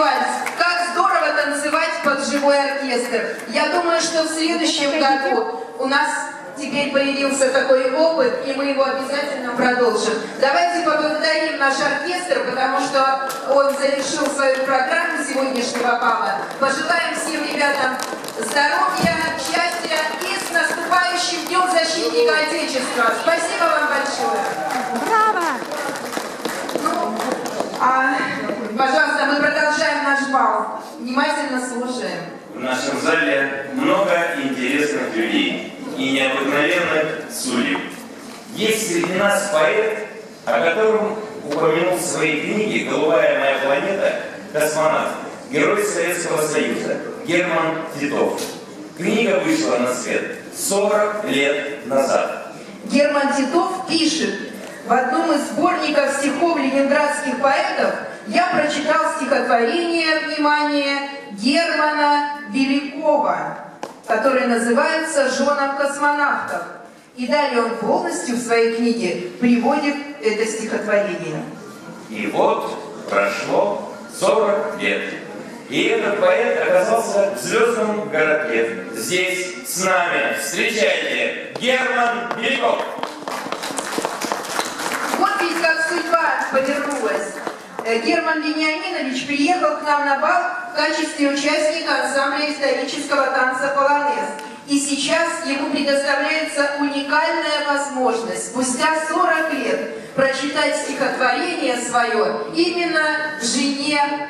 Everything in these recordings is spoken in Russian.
вальс. Как здорово танцевать под живой оркестр. Я думаю, что в следующем году у нас теперь появился такой опыт, и мы его обязательно продолжим. Давайте поблагодарим наш оркестр, потому что он завершил свою программу сегодняшнего бала. Пожелаем всем ребятам здоровья, счастья и с наступающим Днем Защитника Отечества. Спасибо вам большое. Браво! Ну, а, пожалуйста, мы продолжаем Внимательно слушаем. В нашем зале много интересных людей и необыкновенных судеб. Есть среди нас поэт, о котором упомянул в своей книге «Голубая моя планета» космонавт, герой Советского Союза Герман Титов. Книга вышла на свет 40 лет назад. Герман Титов пишет, в одном из сборников стихов ленинградских поэтов я прочитал стихотворение, внимание, Германа Великова, которое называется «Женам космонавтов». И далее он полностью в своей книге приводит это стихотворение. И вот прошло 40 лет. И этот поэт оказался в звездном городке. Здесь с нами. Встречайте, Герман Великов. Вот ведь как судьба повернулась. Э, Герман Вениаминович приехал к нам на бал в качестве участника ансамбля исторического танца «Полонез». И сейчас ему предоставляется уникальная возможность спустя 40 лет прочитать стихотворение свое именно жене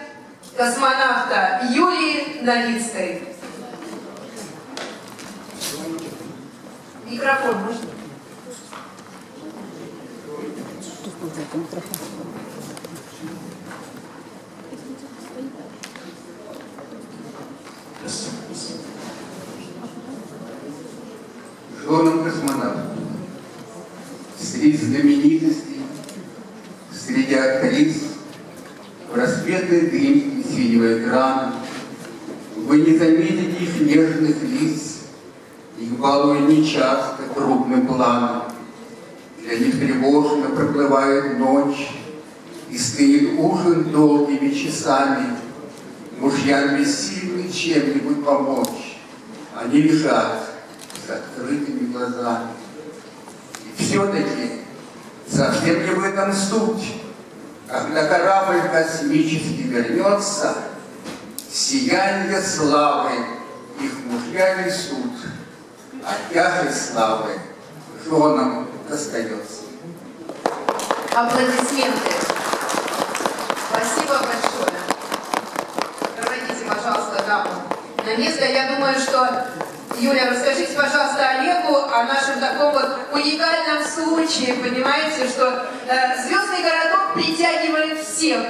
космонавта Юлии Новицкой. Микрофон можно? Женам космонавтов. Среди знаменитостей, среди актрис, в рассветной дымке синего экрана вы не заметите их нежных лиц, их балует нечасто крупным планом. Для них тревожно проплывает ночь, и стынет ужин долгими часами. Мужьям бессильны чем-нибудь помочь. Они лежат с открытыми глазами. И все-таки совсем не в этом суть. Когда корабль космический вернется, сияние славы их мужья несут, а тяжесть славы женам достается. Аплодисменты. Спасибо большое. Проводите, пожалуйста, даму на место. Я думаю, что, Юля, расскажите, пожалуйста, Олегу о нашем таком вот уникальном случае. Понимаете, что э, звездный городок притягивает всех.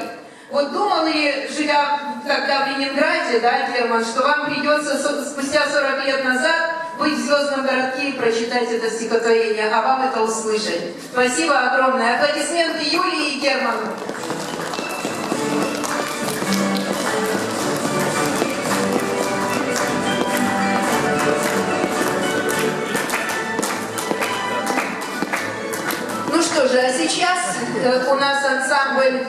Вот думал ли, живя тогда в Ленинграде, да, Герман, что вам придется спустя 40 лет назад быть в звездном городке и прочитать это стихотворение, а вам это услышать. Спасибо огромное. Аплодисменты Юлии и Герману. Же, а сейчас э, у нас ансамбль